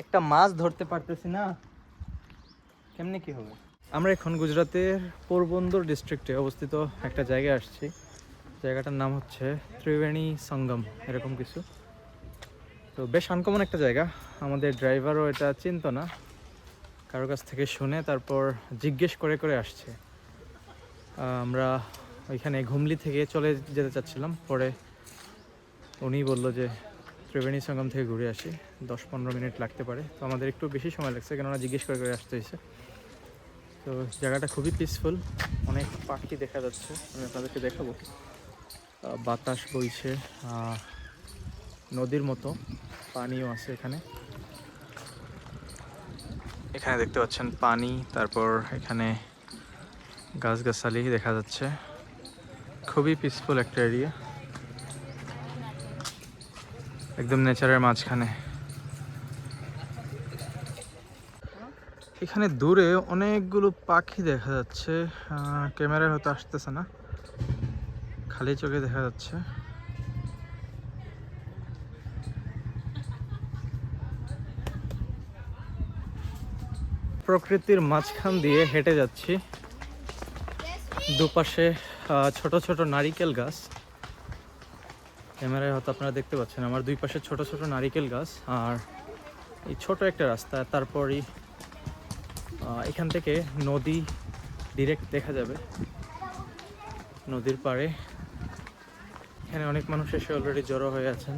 একটা মাছ ধরতে পারতেছি না। কেমনে কি হবে? আমরা এখন গুজরাতের পোরবন্দর ডিস্ট্রিক্টে অবস্থিত একটা জায়গায় আসছি। জায়গাটার নাম হচ্ছে ত্রিবেণী সঙ্গম, এরকম কিছু। তো বেশ আনকমন একটা জায়গা। আমাদের ড্রাইভারও এটা চিনতো না। কারোর কাছ থেকে শুনে তারপর জিজ্ঞেস করে করে আসছে। আমরা ওইখানে ঘুমলি থেকে চলে যেতে চাচ্ছিলাম। পরে উনি বলল যে ত্রিবেণী সঙ্গম থেকে ঘুরে আসি। দশ পনেরো মিনিট লাগতে পারে। তো আমাদের একটু বেশি সময় লাগছে, কেননা জিজ্ঞেস করে করে আসতে হয়েছে। তো জায়গাটা খুবই পিসফুল অনেক পাখি দেখা যাচ্ছে। আমি আপনাদেরকে দেখাবো। বাতাস বইছে নদীর মতো, পানিও আছে এখানে। এখানে দেখতে পাচ্ছেন পানি, তারপর এখানে গাছগাছালি দেখা যাচ্ছে। খুবই পিসফুল একটা এরিয়া একদম নেচারের মাঝখানে। এখানে দূরে অনেকগুলো পাখি দেখা যাচ্ছে। ক্যামেরায় হয়তো আসতেছে না। খালি চোখে দেখা যাচ্ছে। প্রকৃতির মাঝখান দিয়ে হেঁটে যাচ্ছি। দুপাশে ছোট ছোট নারিকেল গাছ। ক্যামেরায় হয়তো আপনারা দেখতে পাচ্ছেন, আমার দুই পাশে ছোট ছোট নারিকেল গাছ আর এই ছোট একটা রাস্তা। তারপরই এখান থেকে নদী ডিরেক্ট দেখা যাবে। নদীর পাড়ে এখানে অনেক মানুষ এসে অলরেডি জড়ো হয়ে আছেন।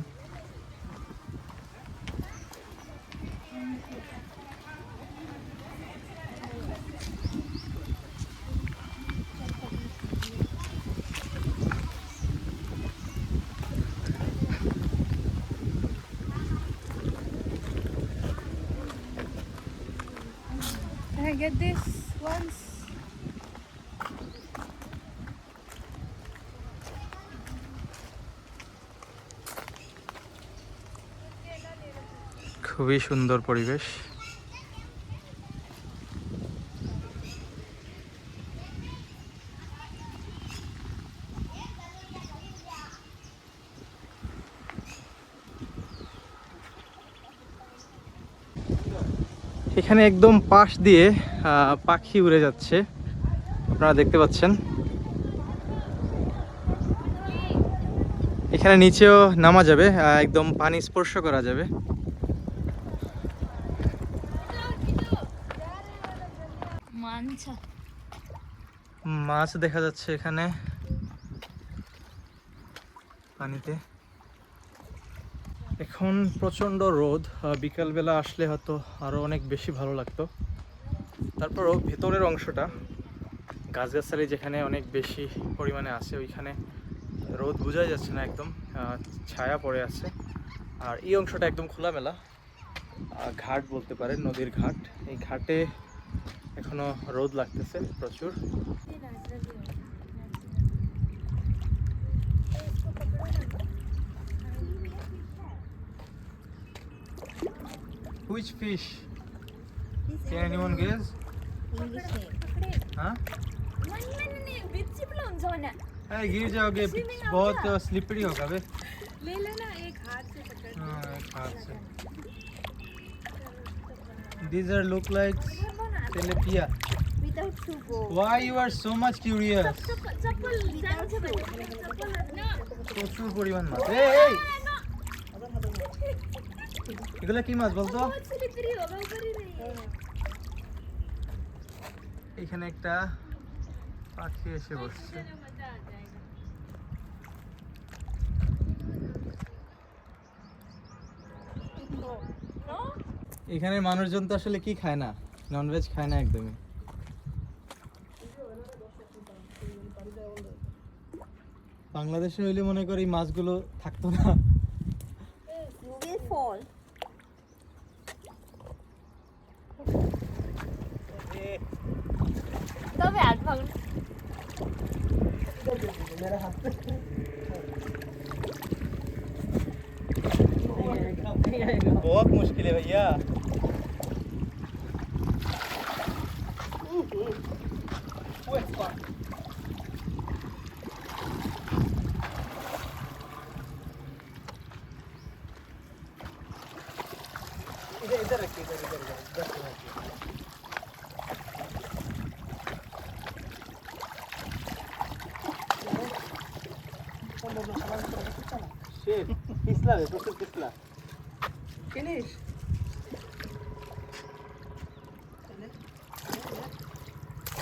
Get this once? খুবই সুন্দর পরিবেশ এখানে একদম পাশ দিয়ে পাখি উড়ে যাচ্ছে। আপনারা দেখতে পাচ্ছেন। এখানে নিচেও নামা যাবে একদম পানি স্পর্শ করা যাবে। মাছ দেখা যাচ্ছে এখানে। পানিতে। এখন প্রচণ্ড রোদ বিকালবেলা আসলে হয়তো আরও অনেক বেশি ভালো লাগতো। তারপরও ভেতরের অংশটা, গাছগাছালি যেখানে অনেক বেশি পরিমাণে আছে, ওইখানে রোদ বোঝাই যাচ্ছে না একদম ছায়া পড়ে আছে। আর এই অংশটা একদম খোলামেলা ঘাট বলতে পারেন, নদীর ঘাট। এই ঘাটে এখনও রোদ লাগতেছে প্রচুর। Which fish? Can anyone guess? English name. हाँ? ले अरे गिर जाओगे Swimming बहुत आता। स्लिपरी होगा बे लेना एक हाथ से पकड़ हाँ एक हाथ से These are look like tilapia. without shoe go. Why you are so much curious? Chappal without shoe. चप्पल ना প্রচুর পরিমাণ মাছ এই এই এগুলো কি মাছ বলতো? এখানে একটা পাখি এসে বসছে। এখানে মানুষজন তো আসলে কি খায় না? ননভেজ খায় না একদমই। বাংলাদেশে হইলে মনে করি মাছগুলো থাকতো না। तब यार पकड़ बहुत मुश्किल है भैया। इधर रखिए इधर इधर इधर। पिछला दे तो सिर्फ पिछला Finish.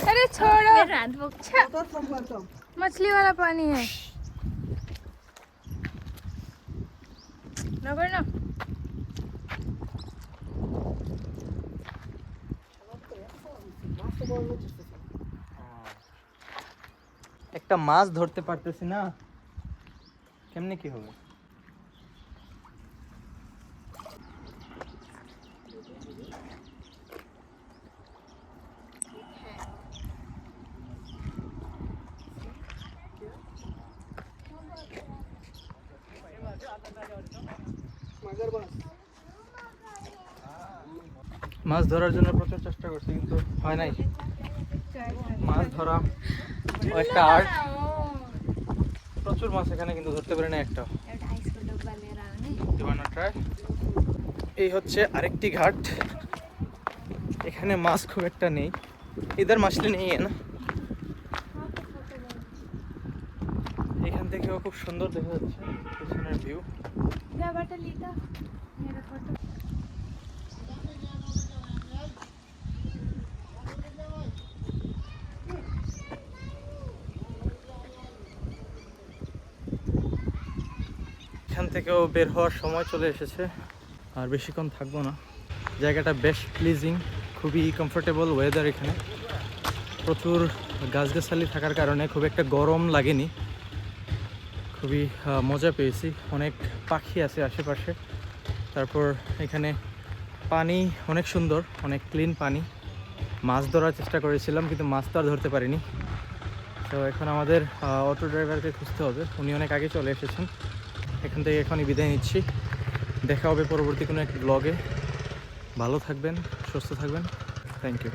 अरे छोड़ो मैं रात बच्चा Bottom from bottom. मछली वाला पानी है ना करना একটা মাছ ধরতে পারতেছি না কেমনে কি হবে মাছ ধরার জন্য প্রচুর চেষ্টা করছি, কিন্তু হয় নাই। মাছ ধরা একটা আর্ট প্রচুর মাছ এখানে কিন্তু ধরতে পারে না একটা। এই হচ্ছে আরেকটি ঘাট। এখানে মাছ খুব একটা নেই। এদের মাছলি নেই না? থেকেও খুব সুন্দর দেখা যাচ্ছে পেছনের ভিউ এখান থেকেও বের হওয়ার সময় চলে এসেছে আর বেশিক্ষণ থাকব না। জায়গাটা বেশ প্লিজিং খুবই কমফোর্টেবল ওয়েদার এখানে। প্রচুর গাছগাছালি থাকার কারণে খুব একটা গরম লাগেনি। খুবই মজা পেয়েছি। অনেক পাখি আছে আশেপাশে। তারপর এখানে পানি অনেক সুন্দর, অনেক ক্লিন পানি। মাছ ধরার চেষ্টা করেছিলাম, কিন্তু মাছ তো আর ধরতে পারিনি। তো এখন আমাদের অটো ড্রাইভারকে খুঁজতে হবে। উনি অনেক আগে চলে এসেছেন। এখান থেকে এখনই বিদায় নিচ্ছি। দেখা হবে পরবর্তী কোনো এক ব্লগে ভালো থাকবেন, সুস্থ থাকবেন। Thank you